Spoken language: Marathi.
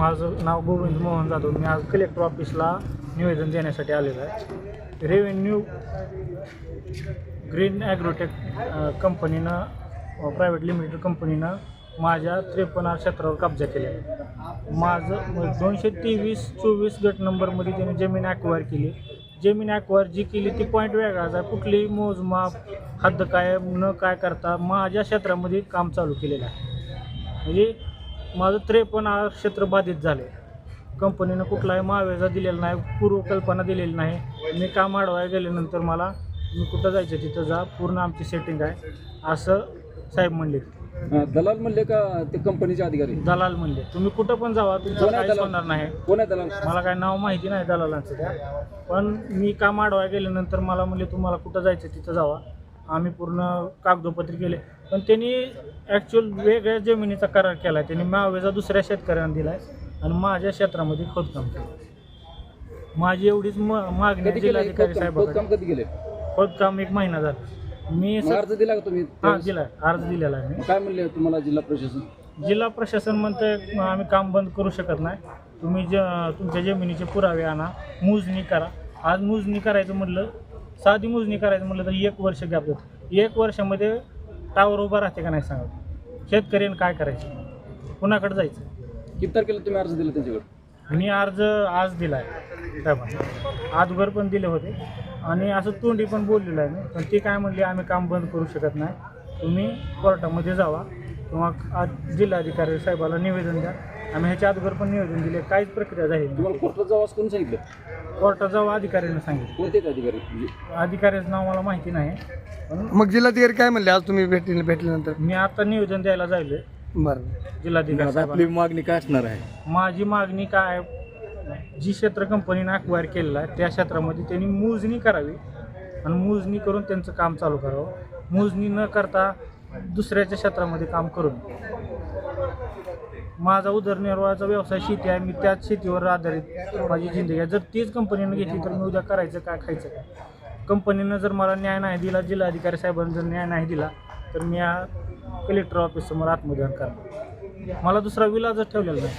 माझं नाव गोविंद मोहन जाधव. मी आज कलेक्टर ऑफिसला निवेदन देण्यासाठी आलेलो आहे. रेव्हेन्यू ग्रीन ॲग्रोटेक कंपनीनं प्रायव्हेट लिमिटेड कंपनीनं माझ्या त्रेपन्न क्षेत्रावर कब्जा केला आहे. माझं दोनशे तेवीस चोवीस गट नंबरमध्ये त्याने जमीन ॲक्वायर केली. जमीन ॲक्वायर जी केली ती पॉईंट वेगळाच आहे. कुठलीही मोजमाप हद्द काय न काय करता माझ्या क्षेत्रामध्ये काम चालू केलेलं आहे. म्हणजे माझं त्रेपन्न क्षेत्र बाधित झाले. कंपनीनं कुठलाही मावेजा दिलेला नाही पूर्वकल्पना दिलेली नाही. मी काम अडवायला गेल्यानंतर मला मी कुठं जायचं? तिथं जा. पूर्ण आमची सेटिंग आहे. असं साहेब म्हणले. दलाल म्हणले का ते कंपनीचे अधिकारी? दलाल म्हणले. तुम्ही कुठं पण जावा कोण आहे काहीच दलाल? होणार नाही. कोण आहे दलाल? मला काय नाव माहिती नाही दलालांचं. त्या पण मी काम अडवायला गेल्यानंतर मला म्हणले तुम्हाला कुठं जायचं? तिथं जावा. आम्ही पूर्ण कागदोपत्री केले. पण त्यांनी ॲक्च्युअल वेगळ्या जमिनीचा करार केला आहे त्यांनी मावेजा दुसऱ्या शेतकऱ्यांना दिला आहे आणि माझ्या क्षेत्रामध्ये खोदकाम केलं माझी एवढीच म मागणी जिल्हाधिकारी साहेबांकडे खोदकाम कधी केले खोदकाम एक महिना झाला. मी अर्ज दिला का तुम्ही? हां? दिला. अर्ज दिलेला आहे मी. काय म्हणले तुम्हाला जिल्हा प्रशासन? जिल्हा प्रशासन म्हणतं आम्ही काम बंद करू शकत नाही. तुम्ही ज तुमच्या जमिनीचे पुरावे आणा. मोजणी करा. आज मोजणी करायचं म्हटलं साधी मोजणी करायचं म्हटलं तर एक वर्ष गॅप जातो एक वर्षामध्ये टावर उभा राहते का नाही सांगा. शेतकऱ्यानं काय करायचं? कुणाकडे जायचं? किती तारखेला तुम्ही अर्ज दिला त्यांच्याकडे? मी अर्ज आज दिला आहे साहेबांना अगोदर पण दिले होते. आणि असं तोंडी पण बोललेलं आहे मी. पण ते काय म्हणले आम्ही काम बंद करू शकत नाही. तुम्ही कोर्टामध्ये जावा. किंवा आज जिल्हाधिकारी साहेबाला निवेदन द्या. आम्ही ह्याच्या अगोदर पण निवेदन दिले काहीच प्रक्रिया झाली नाही. तुम्हाला कोर्टात जावं असं कोणी सांगितलं? कोर्टात जावं अधिकाऱ्याने सांगितलं. कोणते आहेत अधिकारी? म्हणजे अधिकाऱ्याचं नाव मला माहिती नाही. पण मग जिल्हाधिकारी काय म्हणले? आज तुम्ही भेटले भेटल्यानंतर. मी आता निवेदन द्यायला जायलोय. बरं. जिल्हाधिकारी साहेबांना. मागणी काय असणार आहे? माझी मागणी काय? जी क्षेत्र कंपनीनं अक्वायर केलेलं आहे त्या क्षेत्रामध्ये त्यांनी मोजणी करावी. आणि मोजणी करून त्यांचं काम चालू करावं. मोजणी न करता दुसऱ्याच्या क्षेत्रामध्ये काम करून. माझा उदरनिर्वाहाचा व्यवसाय शेती आहे मी त्याच शेतीवर आधारित माझी जिंदगी आहे. जर तीच कंपनीनं घेतली तर मी उद्या करायचं काय खायचं काय कंपनीनं जर मला न्याय नाही दिला जिल्हाधिकारी साहेबांनी जर न्याय नाही दिला तर मी या कलेक्टर ऑफिससमोर आत्मदान करणार. मला दुसरा विलाजच ठेवलेला नाही.